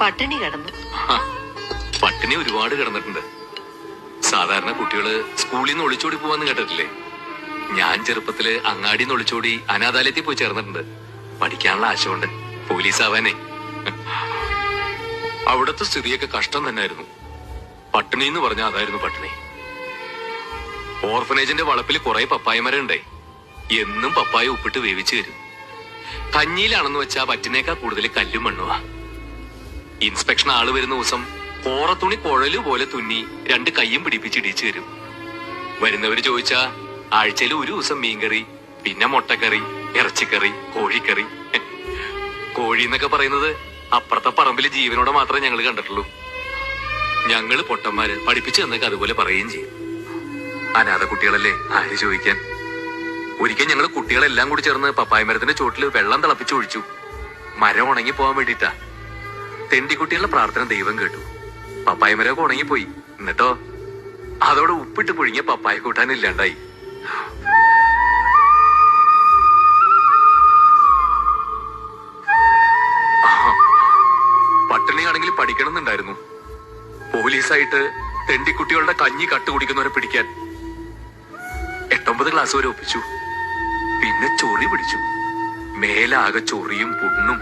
പട്ടിണി കിടന്നു. പട്ടിണി ഒരുപാട് കിടന്നിട്ടുണ്ട്. സാധാരണ കുട്ടികൾ സ്കൂളിൽ നിന്ന് ഒളിച്ചോടി പോവാന്ന് കേട്ടിട്ടില്ലേ? ഞാൻ ചെറുപ്പത്തിൽ അങ്ങാടിന്ന് ഒളിച്ചോടി അനാഥാലയത്തിൽ പോയി ചേർന്നിട്ടുണ്ട്. പഠിക്കാനുള്ള ആശയമുണ്ട് പോലീസ് ആവാനേ. അവിടുത്തെ സ്ഥിതിയൊക്കെ കഷ്ടം തന്നെയായിരുന്നു. പട്ടിണി എന്ന് പറഞ്ഞാൽ അതായിരുന്നു പട്ടിണി. ഓർഫനേജിന്റെ വളപ്പിൽ കുറെ പപ്പായ മരം ഉണ്ടേ എന്നും പപ്പായ ഉപ്പിട്ട് വേവിച്ചു തരും. കഞ്ഞിയിലാണെന്ന് വെച്ചാ പറ്റിനേക്കാ കൂടുതൽ കല്ലും മണ്ണുവാ. ഇൻസ്പെക്ഷൻ ആൾ വരുന്ന ദിവസം കോറത്തുണി കുഴൽ പോലെ തുന്നി രണ്ട് കയ്യും പിടിപ്പിച്ച് ഇടിച്ചു തരും. വരുന്നവര് ചോദിച്ചാ ആഴ്ചയിൽ ഒരു ദിവസം മീൻകറി പിന്നെ മുട്ടക്കറി ഇറച്ചിക്കറി കോഴിക്കറി. കോഴി എന്നൊക്കെ പറയുന്നത് അപ്പുറത്തെ പറമ്പിൽ ജീവനോടെ മാത്രമേ ഞങ്ങൾ കണ്ടിട്ടുള്ളൂ. ഞങ്ങൾ പൊട്ടന്മാര് പഠിപ്പിച്ചു തന്നൊക്കെ അതുപോലെ പറയുകയും ചെയ്യും. അനാഥ കുട്ടികളല്ലേ ആര് ചോദിക്കാൻ? ഒരിക്കൽ ഞങ്ങൾ കുട്ടികളെല്ലാം കൂടി ചേർന്ന് പപ്പായ മരത്തിന്റെ ചുവട്ടിൽ വെള്ളം തിളപ്പിച്ചൊഴിച്ചു മരം ഉണങ്ങി പോവാൻ വേണ്ടിട്ടാ തെണ്ടിക്കുട്ടികളുടെ പ്രാർത്ഥന ദൈവം കേട്ടു. പപ്പായ മരമൊക്കെ ഉണങ്ങിപ്പോയി. എന്നിട്ടോ? അതോടെ ഉപ്പിട്ട് പുഴുങ്ങിയ പപ്പായ കൂട്ടാൻ ഇല്ലാണ്ടായി. പട്ടിണിയാണെങ്കിൽ പഠിക്കണമെന്നുണ്ടായിരുന്നു. പോലീസായിട്ട് തെണ്ടിക്കുട്ടികളുടെ കഞ്ഞി കട്ടുകുടിക്കുന്നവരെ പിടിക്കാൻ. എട്ടൊമ്പത് ക്ലാസ് വരെ ഒപ്പിച്ചു. പിന്നെ ചൊറി പിടിച്ചു. മേലാകെ ചൊറിയും പുണ്ണും.